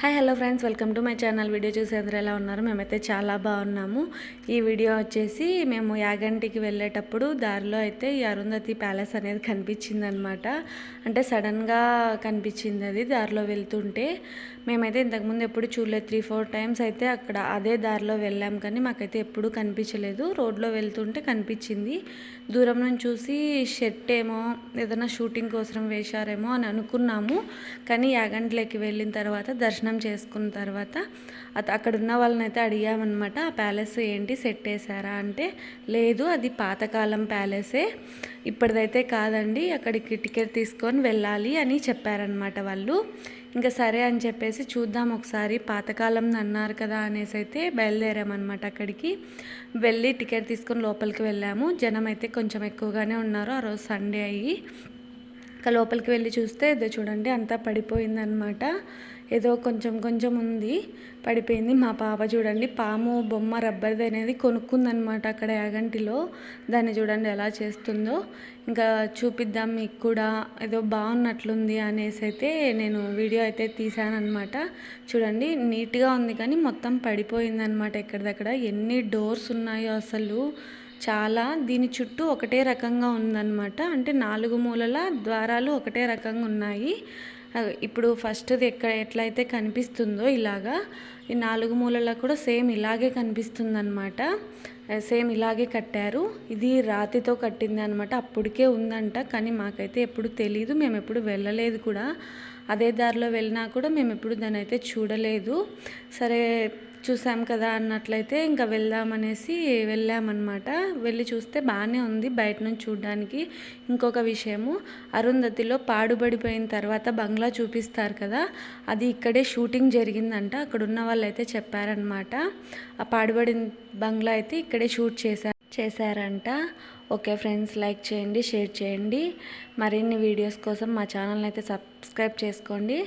Hi hello friends welcome to my channel video చూసి అందరూ ఎలా ఉన్నారు? మేమైతే చాలా బాగున్నాము. ఈ వీడియో వచ్చేసి మేము యాగంటికి వెళ్ళేటప్పుడు దారిలో అయితే ఈ అరుంధతి ప్యాలెస్ అనేది కనిపించింది అనమాట అంటే సడన్గా కనిపించింది అది దారిలో వెళ్తుంటే. మేమైతే ఇంతకుముందు ఎప్పుడు చూడలేదు. త్రీ ఫోర్ టైమ్స్ అయితే అక్కడ అదే దారిలో వెళ్ళాం కానీ మాకైతే ఎప్పుడూ కనిపించలేదు. రోడ్లో వెళ్తుంటే కనిపించింది. దూరం నుంచి చూసి షెట్ ఏమో ఏదైనా షూటింగ్ కోసం వేశారేమో అని అనుకున్నాము. కానీ యాగంటిలోకి వెళ్ళిన తర్వాత దర్శనం దర్శనం చేసుకున్న తర్వాత అత అక్కడ ఉన్న వాళ్ళని అయితే అడిగామన్నమాట ఆ ప్యాలెస్ ఏంటి? సెట్ వేసారా అంటే లేదు అది పాతకాలం ప్యాలెసే ఇప్పటిదైతే కాదండి అక్కడికి టికెట్ తీసుకొని వెళ్ళాలి అని చెప్పారనమాట వాళ్ళు. ఇంకా సరే అని చెప్పేసి చూద్దాం ఒకసారి పాతకాలం అన్నారు కదా అనేసి అయితే బయలుదేరామన్నమాట అక్కడికి. వెళ్ళి టికెట్ తీసుకొని లోపలికి వెళ్ళాము. జనం అయితే కొంచెం ఎక్కువగానే ఉన్నారు ఆ రోజు సండే అయ్యి. ఇంకా లోపలికి వెళ్ళి చూస్తే ఇదో చూడండి అంతా పడిపోయిందనమాట ఏదో కొంచెం కొంచెం ఉంది పడిపోయింది. మా పాప చూడండి పాము బొమ్మ రబ్బర్ది అనేది కొనుక్కుందనమాట అక్కడ యాగంటిలో. దాన్ని చూడండి ఎలా చేస్తుందో. ఇంకా చూపిద్దాం మీకు కూడా ఏదో బాగున్నట్లుంది అనేసి అయితే నేను వీడియో అయితే తీసానమాట చూడండి నీట్గా ఉంది కానీ మొత్తం పడిపోయిందనమాట ఎక్కడిదక్కడ. ఎన్ని డోర్స్ ఉన్నాయో అసలు. చాలా దీని చుట్టూ ఒకటే రకంగా ఉందన్నమాట. అంటే నాలుగు మూలల ద్వారాలు ఒకటే రకంగా ఉన్నాయి. ఇప్పుడు ఫస్ట్ది ఎక్కడ ఎట్లయితే కనిపిస్తుందో ఇలాగా ఈ నాలుగు మూలల కూడా సేమ్ ఇలాగే కనిపిస్తుందన్నమాట. సేమ్ ఇలాగే కట్టారు. ఇది రాతితో కట్టింది అనమాట అప్పటికే ఉందంట కానీ మాకైతే ఎప్పుడు తెలియదు మేము ఎప్పుడు వెళ్ళలేదు కూడా. అదే దారిలో వెళ్ళినా కూడా మేము ఎప్పుడు దాన్ని అయితే చూడలేదు. సరే చూసాం కదా అన్నట్లయితే ఇంకా వెళ్దామనేసి వెళ్ళామన్నమాట. వెళ్ళి చూస్తే బాగానే ఉంది బయట నుంచి చూడడానికి. ఇంకొక విషయము అరుంధతిలో పాడుబడిపోయిన తర్వాత బంగ్లా చూపిస్తారు కదా అది ఇక్కడే షూటింగ్ జరిగిందంట. అక్కడ ఉన్న వాళ్ళు అయితే చెప్పారనమాట ఆ పాడుబడిన బంగ్లా అయితే ఇక్కడే షూట్ చేశారు చేశారంట. ఓకే ఫ్రెండ్స్ లైక్ చేయండి షేర్ చేయండి. మరిన్ని వీడియోస్ కోసం మా ఛానల్ని అయితే సబ్స్క్రైబ్ చేసుకోండి.